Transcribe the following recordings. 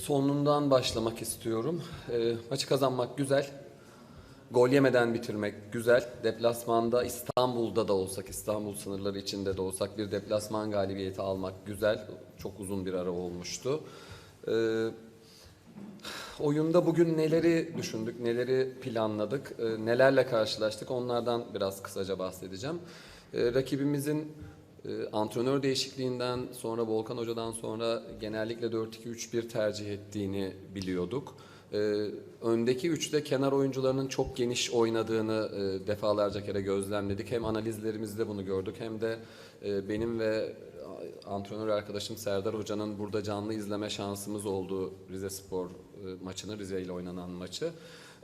sonundan başlamak istiyorum. E, maçı kazanmak güzel. Gol yemeden bitirmek güzel. Deplasmanda İstanbul'da da olsak, İstanbul sınırları içinde de olsak bir deplasman galibiyeti almak güzel. Çok uzun bir ara olmuştu. E, oyunda bugün neleri düşündük, neleri planladık, e, nelerle karşılaştık onlardan biraz kısaca bahsedeceğim. E, rakibimizin e, antrenör değişikliğinden sonra Volkan Hoca'dan sonra genellikle 4-2-3-1 tercih ettiğini biliyorduk. E, öndeki üçte kenar oyuncularının çok geniş oynadığını e, defalarca kere gözlemledik. Hem analizlerimizde bunu gördük hem de e, benim ve antrenör arkadaşım Serdar Hoca'nın burada canlı izleme şansımız oldu Rize Spor e, maçını, Rize ile oynanan maçı.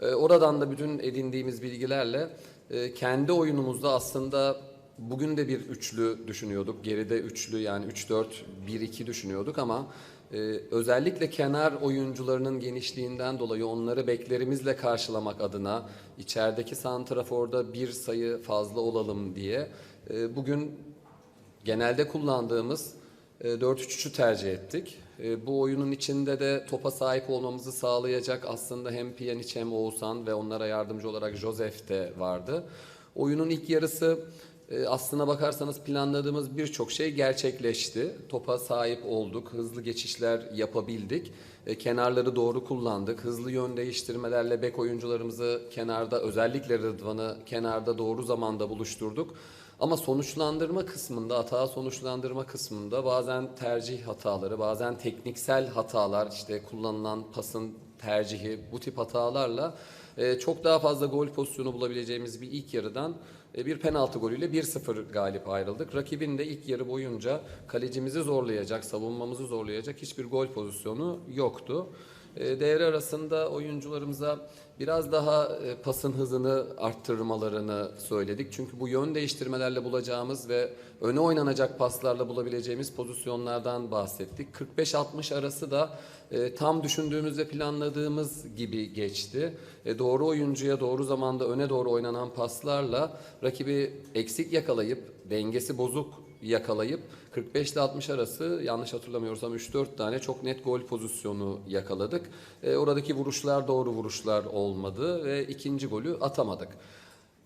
E, Oradan da bütün edindiğimiz bilgilerle e, kendi oyunumuzda aslında bugün de bir üçlü düşünüyorduk. Geride üçlü yani 3-4-1-2 düşünüyorduk ama e, özellikle kenar oyuncularının genişliğinden dolayı onları beklerimizle karşılamak adına içerideki santraforda bir sayı fazla olalım diye e, bugün genelde kullandığımız e, 4-3-3'ü tercih ettik. E, Bu oyunun içinde de topa sahip olmamızı sağlayacak aslında hem Pjanic hem Oğuzhan ve onlara yardımcı olarak Josef de vardı. Oyunun ilk yarısı e, aslına bakarsanız planladığımız birçok şey gerçekleşti. Topa sahip olduk, hızlı geçişler yapabildik. E, Kenarları doğru kullandık. Hızlı yön değiştirmelerle bek oyuncularımızı kenarda özellikle Rıdvan'ı kenarda doğru zamanda buluşturduk. Ama sonuçlandırma kısmında, hata sonuçlandırma kısmında bazen tercih hataları, bazen tekniksel hatalar, işte kullanılan pasın tercihi bu tip hatalarla e, çok daha fazla gol pozisyonu bulabileceğimiz bir ilk yarıdan bir penaltı golüyle 1-0 galip ayrıldık. Rakibin de ilk yarı boyunca kalecimizi zorlayacak, savunmamızı zorlayacak hiçbir gol pozisyonu yoktu. E, Devre arasında oyuncularımıza biraz daha e, pasın hızını arttırmalarını söyledik. Çünkü bu yön değiştirmelerle bulacağımız ve öne oynanacak paslarla bulabileceğimiz pozisyonlardan bahsettik. 45-60 arası da e, tam düşündüğümüz ve planladığımız gibi geçti. E, doğru oyuncuya doğru zamanda öne doğru oynanan paslarla rakibi eksik yakalayıp dengesi bozuk yakalayıp 45 ile 60 arası yanlış hatırlamıyorsam 3-4 tane çok net gol pozisyonu yakaladık. E, oradaki vuruşlar doğru vuruşlar olmadı ve ikinci golü atamadık.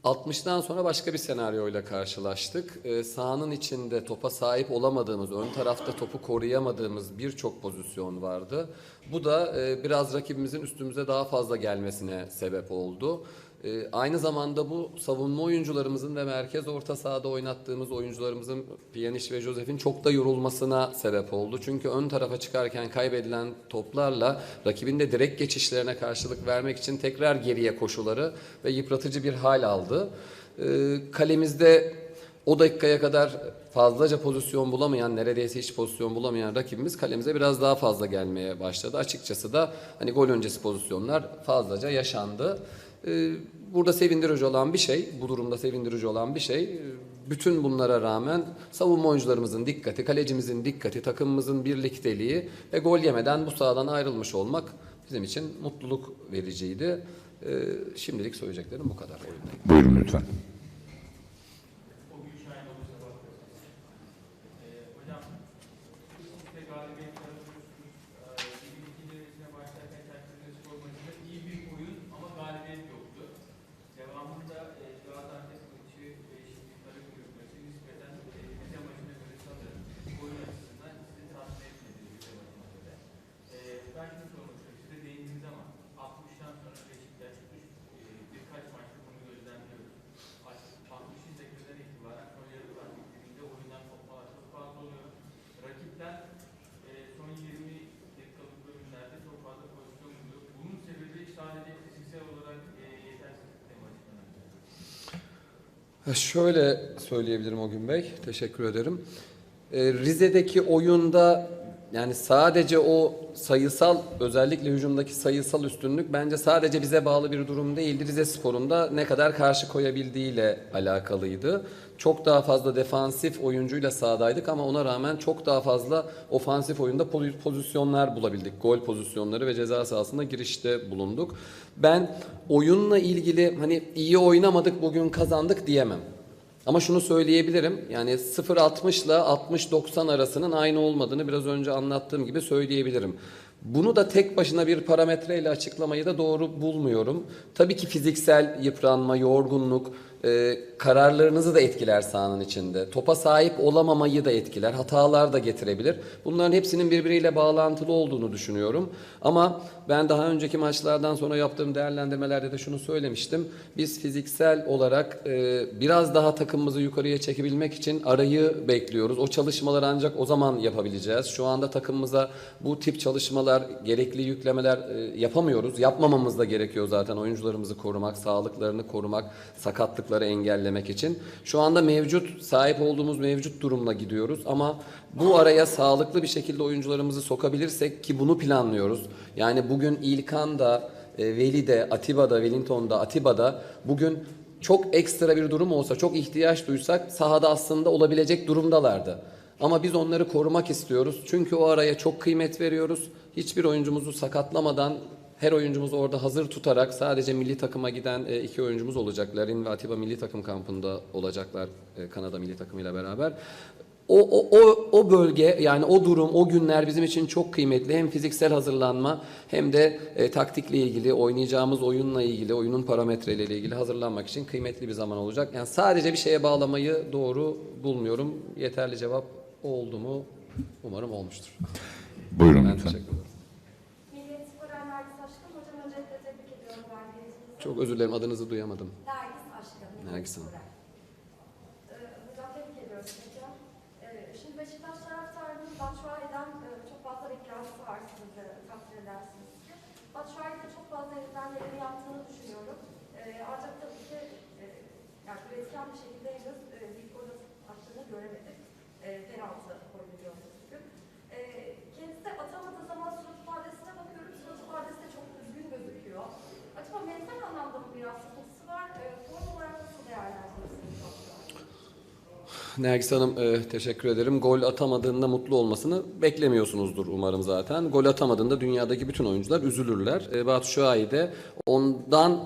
60'tan sonra başka bir senaryoyla karşılaştık. Ee, sahanın içinde topa sahip olamadığımız, ön tarafta topu koruyamadığımız birçok pozisyon vardı. Bu da e, biraz rakibimizin üstümüze daha fazla gelmesine sebep oldu. E, aynı zamanda bu savunma oyuncularımızın ve merkez orta sahada oynattığımız oyuncularımızın Pjanic ve Josef'in çok da yorulmasına sebep oldu. Çünkü ön tarafa çıkarken kaybedilen toplarla rakibin de direkt geçişlerine karşılık vermek için tekrar geriye koşuları ve yıpratıcı bir hal aldı. E, kalemizde o dakikaya kadar fazlaca pozisyon bulamayan, neredeyse hiç pozisyon bulamayan rakibimiz kalemize biraz daha fazla gelmeye başladı. Açıkçası da hani gol öncesi pozisyonlar fazlaca yaşandı. Ee, Burada sevindirici olan bir şey, bu durumda sevindirici olan bir şey, e, bütün bunlara rağmen savunma oyuncularımızın dikkati, kalecimizin dikkati, takımımızın birlikteliği ve gol yemeden bu sahadan ayrılmış olmak bizim için mutluluk vericiydi. Ee, Şimdilik söyleyeceklerim bu kadar. Buyurun lütfen. O gün şahin olursa bakıyorsunuz. Ee, hocam, üst üste galibiyetler alıyorsunuz. Ee, ligin ikinci devresine başlarken Çerkezköy Spor maçında iyi bir oyun ama galibiyet yoktu. Devamında e, Gaziantep maçı ve şimdi Karagümrük maçı nispeten e, Rize maçına göre sanırım oyun açısından sizi tatmin etmedi Rize maçına göre. Ee, ben şunu sormak istiyorum. Siz de değindiniz ama 60'tan sonra Beşiktaş üst, e, birkaç maçta bunu gözlemliyoruz. 60'ın dakikadan itibaren son yarı var. Bitiminde oyundan kopmalar çok fazla oluyor. Rakipten e, son 20 dakikalık bölümlerde çok fazla pozisyon buluyor. Bunun sebebi sadece fiziksel olarak e, yetersizlikle mi açıklanabilir? Ha, Şöyle söyleyebilirim o gün Bey. Teşekkür ederim. Ee, Rize'deki oyunda yani sadece o sayısal özellikle hücumdaki sayısal üstünlük bence sadece bize bağlı bir durum değildi. Rize Spor'un da ne kadar karşı koyabildiğiyle alakalıydı. Çok daha fazla defansif oyuncuyla sahadaydık ama ona rağmen çok daha fazla ofansif oyunda pozi- pozisyonlar bulabildik. Gol pozisyonları ve ceza sahasında girişte bulunduk. Ben oyunla ilgili hani iyi oynamadık bugün kazandık diyemem. Ama şunu söyleyebilirim. Yani 0-60 ile 60-90 arasının aynı olmadığını biraz önce anlattığım gibi söyleyebilirim. Bunu da tek başına bir parametreyle açıklamayı da doğru bulmuyorum. Tabii ki fiziksel yıpranma, yorgunluk, e, kararlarınızı da etkiler sahanın içinde. Topa sahip olamamayı da etkiler, hatalar da getirebilir. Bunların hepsinin birbiriyle bağlantılı olduğunu düşünüyorum. Ama ben daha önceki maçlardan sonra yaptığım değerlendirmelerde de şunu söylemiştim. Biz fiziksel olarak e, biraz daha takımımızı yukarıya çekebilmek için arayı bekliyoruz. O çalışmaları ancak o zaman yapabileceğiz. Şu anda takımımıza bu tip çalışmalar, gerekli yüklemeler e, yapamıyoruz. Yapmamamız da gerekiyor zaten oyuncularımızı korumak, sağlıklarını korumak, sakatlıkları engellemek için. Şu anda mevcut, sahip olduğumuz mevcut durumla gidiyoruz ama bu araya sağlıklı bir şekilde oyuncularımızı sokabilirsek ki bunu planlıyoruz. Yani bugün İlkan da, e, Veli de, Atiba da, Wellington da, Atiba da bugün çok ekstra bir durum olsa, çok ihtiyaç duysak sahada aslında olabilecek durumdalardı. Ama biz onları korumak istiyoruz. Çünkü o araya çok kıymet veriyoruz. Hiçbir oyuncumuzu sakatlamadan her oyuncumuzu orada hazır tutarak sadece milli takıma giden e, iki oyuncumuz olacak. Larin ve Atiba milli takım kampında olacaklar e, Kanada milli takımıyla beraber. O, o, o, o bölge yani o durum, o günler bizim için çok kıymetli. Hem fiziksel hazırlanma hem de e, taktikle ilgili, oynayacağımız oyunla ilgili, oyunun parametreleriyle ilgili hazırlanmak için kıymetli bir zaman olacak. Yani sadece bir şeye bağlamayı doğru bulmuyorum. Yeterli cevap oldu mu? Umarım olmuştur. Buyurun Ben lütfen. teşekkür ederim. Millet Sporer Nergis Aşkın. Hocam öncelikle tebrik ediyorum galibiyetinizi. Çok özür dilerim adınızı duyamadım. Nergis Aşkın. Nergis Hanım. Ee, hocam tebrik ediyoruz hocam. Ee, şimdi Beşiktaş taraftarının Batshuayi'den e, çok fazla beklentisi var siz de takdir edersiniz ki. Çok fazla elinden geleni yaptığını düşünüyorum. Ee, ancak tabii ki e, yani üretken bir şekilde henüz bir gol attığını göremedik. Penaltı golü gördük bugün. E, kendisi de atamadığı zaman surat ifadesine bakıyorum. Surat ifadesi de çok üzgün gözüküyor. Acaba mental anlamda mı biraz sıkıntısı var? E, form olarak nasıl değerlendirirsiniz? Nergis Hanım e, teşekkür ederim. Gol atamadığında mutlu olmasını beklemiyorsunuzdur umarım zaten. Gol atamadığında dünyadaki bütün oyuncular üzülürler. E, Batu Şuayi de ondan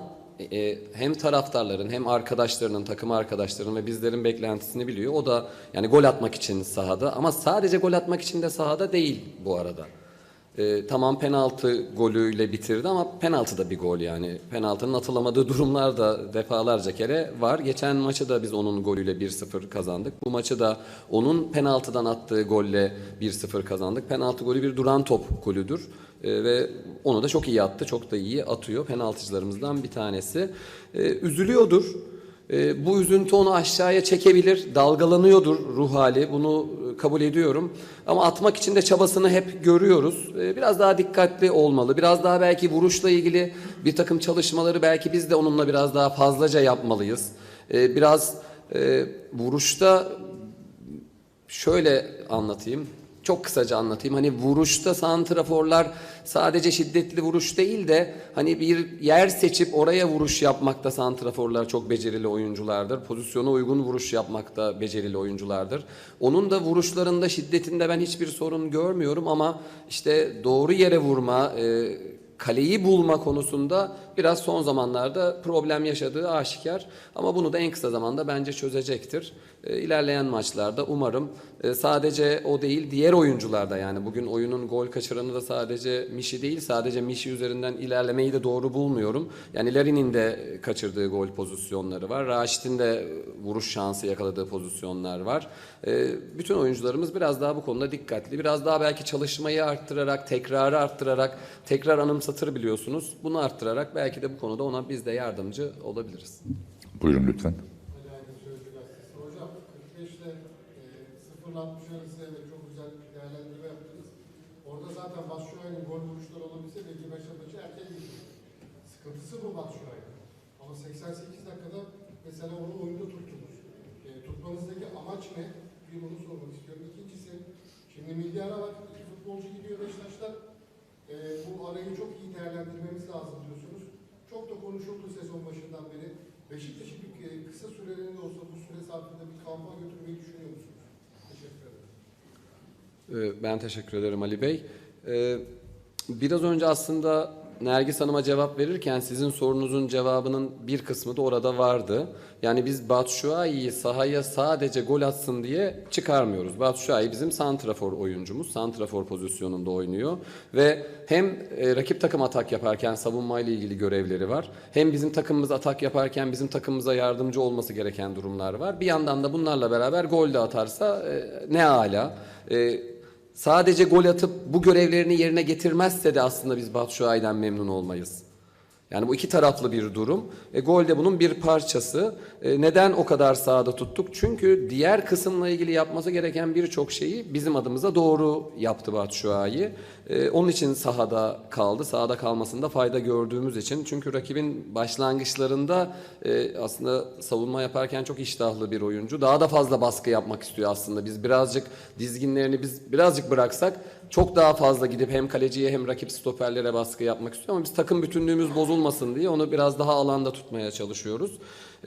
e, hem taraftarların hem arkadaşlarının, takım arkadaşlarının ve bizlerin beklentisini biliyor. O da yani gol atmak için sahada ama sadece gol atmak için de sahada değil bu arada. E, tamam penaltı golüyle bitirdi ama penaltı da bir gol yani. Penaltının atılamadığı durumlar da defalarca kere var. Geçen maçı da biz onun golüyle 1-0 kazandık. Bu maçı da onun penaltıdan attığı golle 1-0 kazandık. Penaltı golü bir duran top golüdür. E, ve onu da çok iyi attı. Çok da iyi atıyor. Penaltıcılarımızdan bir tanesi. E, üzülüyordur. E, bu üzüntü onu aşağıya çekebilir, dalgalanıyordur ruh hali. Bunu kabul ediyorum. Ama atmak için de çabasını hep görüyoruz. E, biraz daha dikkatli olmalı. Biraz daha belki vuruşla ilgili bir takım çalışmaları belki biz de onunla biraz daha fazlaca yapmalıyız. E, biraz e, vuruşta şöyle anlatayım. Çok kısaca anlatayım. Hani vuruşta santraforlar sadece şiddetli vuruş değil de hani bir yer seçip oraya vuruş yapmakta santraforlar çok becerili oyunculardır. Pozisyona uygun vuruş yapmakta becerili oyunculardır. Onun da vuruşlarında şiddetinde ben hiçbir sorun görmüyorum ama işte doğru yere vurma, e, kaleyi bulma konusunda biraz son zamanlarda problem yaşadığı aşikar. Ama bunu da en kısa zamanda bence çözecektir. E, İlerleyen maçlarda umarım e, sadece o değil diğer oyuncularda yani bugün oyunun gol kaçıranı da sadece Mişi değil sadece Mişi üzerinden ilerlemeyi de doğru bulmuyorum. Yani Larin'in de kaçırdığı gol pozisyonları var. Raşit'in de vuruş şansı yakaladığı pozisyonlar var. E, Bütün oyuncularımız biraz daha bu konuda dikkatli. Biraz daha belki çalışmayı arttırarak, tekrarı arttırarak, tekrar anımsatır biliyorsunuz. Bunu arttırarak belki de bu konuda ona biz de yardımcı olabiliriz. Buyurun lütfen. Hocam 45'te e, 0'la 60 arası evet çok güzel bir değerlendirme yaptınız. Orada zaten Batshuayi'nin gol vuruşları olabilse belki Beşiktaş'ı erken gidiyor. Sıkıntısı bu Batshuayi. Ama 88 dakikada mesela onu oyunda tuttunuz. E, tutmanızdaki amaç ne? Bir bunu sormak istiyorum. İkincisi, şimdi milli ara var. İki futbolcu gidiyor Beşiktaş'tan. E, bu arayı çok iyi değerlendirmemiz lazım diyorsunuz. Çok da konuşuldu sezon başından beri. Beşiktaş'ı bir e, kısa süreli de olsa bu süre zarfında bir kampa götürmeyi düşünüyor musunuz? Teşekkür ederim. Ee, Ben teşekkür ederim Ali Bey. Ee, Biraz önce aslında Nergis Hanım'a cevap verirken sizin sorunuzun cevabının bir kısmı da orada vardı. Yani biz Batshuayi'yi sahaya sadece gol atsın diye çıkarmıyoruz. Batshuayi bizim santrafor oyuncumuz. Santrafor pozisyonunda oynuyor. Ve hem e, rakip takım atak yaparken savunmayla ilgili görevleri var. Hem bizim takımımız atak yaparken bizim takımımıza yardımcı olması gereken durumlar var. Bir yandan da bunlarla beraber gol de atarsa e, ne ala. E, sadece gol atıp bu görevlerini yerine getirmezse de aslında biz Batshuayi'den memnun olmayız. Yani bu iki taraflı bir durum. E, gol de bunun bir parçası. E, neden o kadar sahada tuttuk? Çünkü diğer kısımla ilgili yapması gereken birçok şeyi bizim adımıza doğru yaptı Batshuayi. E, onun için sahada kaldı. Sahada kalmasında fayda gördüğümüz için. Çünkü rakibin başlangıçlarında e, aslında savunma yaparken çok iştahlı bir oyuncu. Daha da fazla baskı yapmak istiyor aslında. Biz birazcık dizginlerini biz birazcık bıraksak çok daha fazla gidip hem kaleciye hem rakip stoperlere baskı yapmak istiyor ama biz takım bütünlüğümüz bozulmasın diye onu biraz daha alanda tutmaya çalışıyoruz.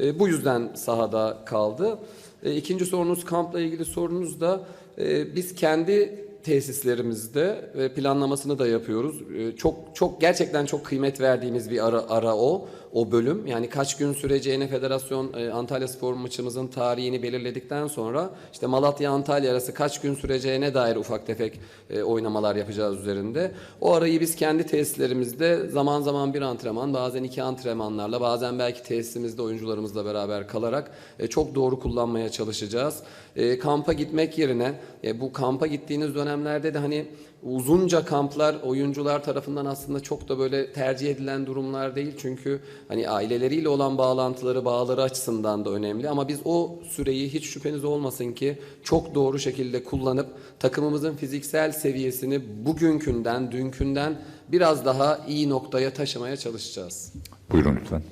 E, bu yüzden sahada kaldı. E, ikinci sorunuz kampla ilgili sorunuz da e, biz kendi tesislerimizde ve planlamasını da yapıyoruz. E, çok çok gerçekten çok kıymet verdiğimiz bir ara ara o o bölüm. Yani kaç gün süreceğine federasyon e, Antalya Spor maçımızın tarihini belirledikten sonra işte Malatya Antalya arası kaç gün süreceğine dair ufak tefek e, oynamalar yapacağız üzerinde. O arayı biz kendi tesislerimizde zaman zaman bir antrenman, bazen iki antrenmanlarla, bazen belki tesisimizde oyuncularımızla beraber kalarak e, çok doğru kullanmaya çalışacağız. E, kampa gitmek yerine e, bu kampa gittiğiniz dönemlerde de hani uzunca kamplar oyuncular tarafından aslında çok da böyle tercih edilen durumlar değil. Çünkü hani aileleriyle olan bağlantıları, bağları açısından da önemli. Ama biz o süreyi hiç şüpheniz olmasın ki çok doğru şekilde kullanıp takımımızın fiziksel seviyesini bugünkünden, dünkünden biraz daha iyi noktaya taşımaya çalışacağız. Buyurun lütfen.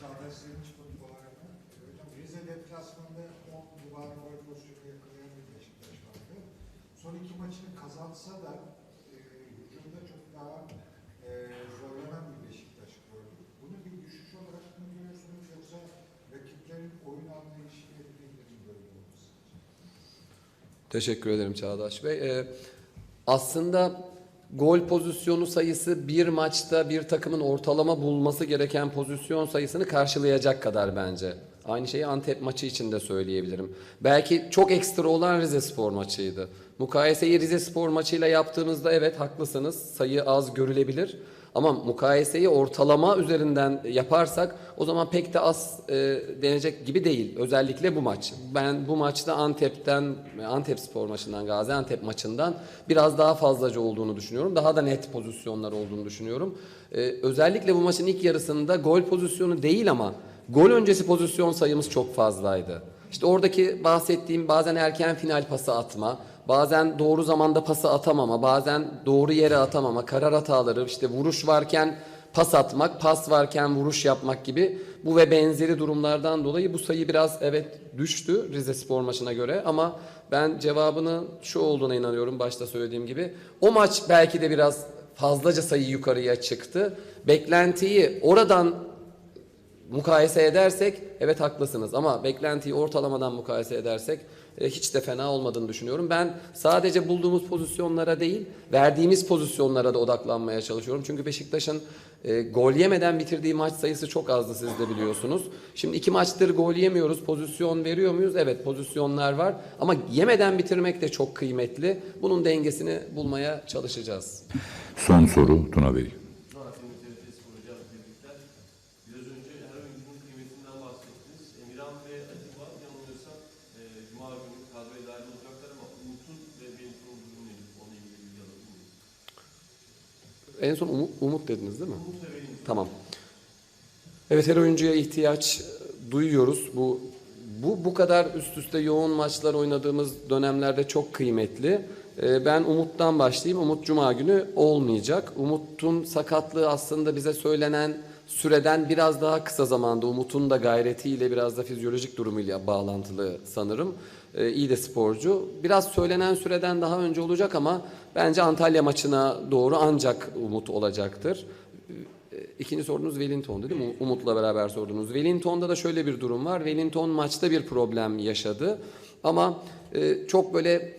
Çağdaş Sevinç futbol olarak hocam Rize deplasmanında 10 duvar gol pozisyonu yakalayan bir Beşiktaş vardı. Son iki maçını kazansa da e, hücumda çok daha e, zorlanan bir Beşiktaş gördük. Bunu bir düşüş olarak mı görüyorsunuz yoksa rakiplerin oyun anlayışıyla birlikte mi böyle olması? Teşekkür ederim Çağdaş Bey. Ee, aslında gol pozisyonu sayısı bir maçta bir takımın ortalama bulması gereken pozisyon sayısını karşılayacak kadar bence. Aynı şeyi Antep maçı için de söyleyebilirim. Belki çok ekstra olan Rize Spor maçıydı. Mukayeseyi Rize Spor maçıyla yaptığımızda evet haklısınız sayı az görülebilir. Ama mukayeseyi ortalama üzerinden yaparsak o zaman pek de az e, denecek gibi değil. Özellikle bu maç. Ben bu maçta Antep'ten, Antep spor maçından, Gaziantep maçından biraz daha fazlaca olduğunu düşünüyorum. Daha da net pozisyonlar olduğunu düşünüyorum. E, özellikle bu maçın ilk yarısında gol pozisyonu değil ama gol öncesi pozisyon sayımız çok fazlaydı. İşte oradaki bahsettiğim bazen erken final pası atma, bazen doğru zamanda pası atamama, bazen doğru yere atamama, karar hataları, işte vuruş varken pas atmak, pas varken vuruş yapmak gibi bu ve benzeri durumlardan dolayı bu sayı biraz evet düştü Rize Spor maçına göre ama ben cevabının şu olduğuna inanıyorum başta söylediğim gibi. O maç belki de biraz fazlaca sayı yukarıya çıktı. Beklentiyi oradan mukayese edersek evet haklısınız ama beklentiyi ortalamadan mukayese edersek hiç de fena olmadığını düşünüyorum. Ben sadece bulduğumuz pozisyonlara değil, verdiğimiz pozisyonlara da odaklanmaya çalışıyorum. Çünkü Beşiktaş'ın e, gol yemeden bitirdiği maç sayısı çok azdı siz de biliyorsunuz. Şimdi iki maçtır gol yemiyoruz, pozisyon veriyor muyuz? Evet pozisyonlar var ama yemeden bitirmek de çok kıymetli. Bunun dengesini bulmaya çalışacağız. Son soru Tuna Bey. Fatih TRT Spor'u birlikler. Biraz önce her oyuncunun kıymetinden bahsettiniz. Emirhan ve Atiba yanılmıyorsam e, Cuma günü kadroya dahil olacaklar ama Umut'un ve Benit'in durumu nedir? Onunla ilgili bilgi alabilir miyiz? En son Umut, Umut dediniz değil mi? Umut. Tamam. Evet her oyuncuya ihtiyaç e, duyuyoruz. Bu bu bu kadar üst üste yoğun maçlar oynadığımız dönemlerde çok kıymetli. Ee, Ben Umut'tan başlayayım. Umut Cuma günü olmayacak. Umut'un sakatlığı aslında bize söylenen süreden biraz daha kısa zamanda Umut'un da gayretiyle biraz da fizyolojik durumuyla bağlantılı sanırım. Ee, iyi de sporcu. Biraz söylenen süreden daha önce olacak ama bence Antalya maçına doğru ancak Umut olacaktır. İkinci sorunuz Wellington'du değil mi? Umut'la beraber sordunuz. Wellington'da da şöyle bir durum var. Wellington maçta bir problem yaşadı. Ama e, çok böyle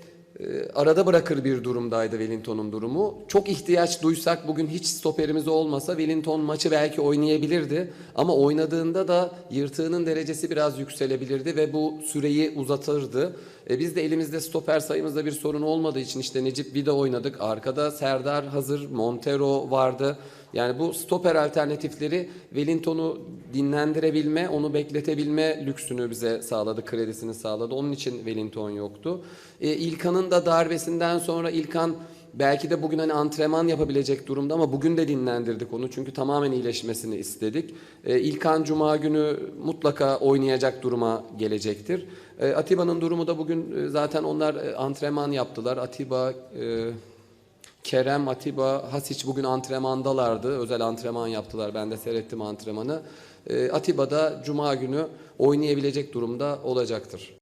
arada bırakır bir durumdaydı Wellington'un durumu. Çok ihtiyaç duysak bugün hiç stoperimiz olmasa Wellington maçı belki oynayabilirdi. Ama oynadığında da yırtığının derecesi biraz yükselebilirdi ve bu süreyi uzatırdı. E, biz de elimizde stoper sayımızda bir sorun olmadığı için işte Necip Vida oynadık. Arkada Serdar hazır, Montero vardı. Yani bu stoper alternatifleri Wellington'u dinlendirebilme, onu bekletebilme lüksünü bize sağladı, kredisini sağladı. Onun için Wellington yoktu. E, İlkan'ın da darbesinden sonra İlkan belki de bugün hani antrenman yapabilecek durumda ama bugün de dinlendirdik onu. Çünkü tamamen iyileşmesini istedik. E, İlkan Cuma günü mutlaka oynayacak duruma gelecektir. E, Atiba'nın durumu da bugün e, zaten onlar e, antrenman yaptılar. Atiba... E, Kerem, Atiba, Hasic bugün antrenmandalardı. Özel antrenman yaptılar. Ben de seyrettim antrenmanı. Ee, Atiba da Cuma günü oynayabilecek durumda olacaktır.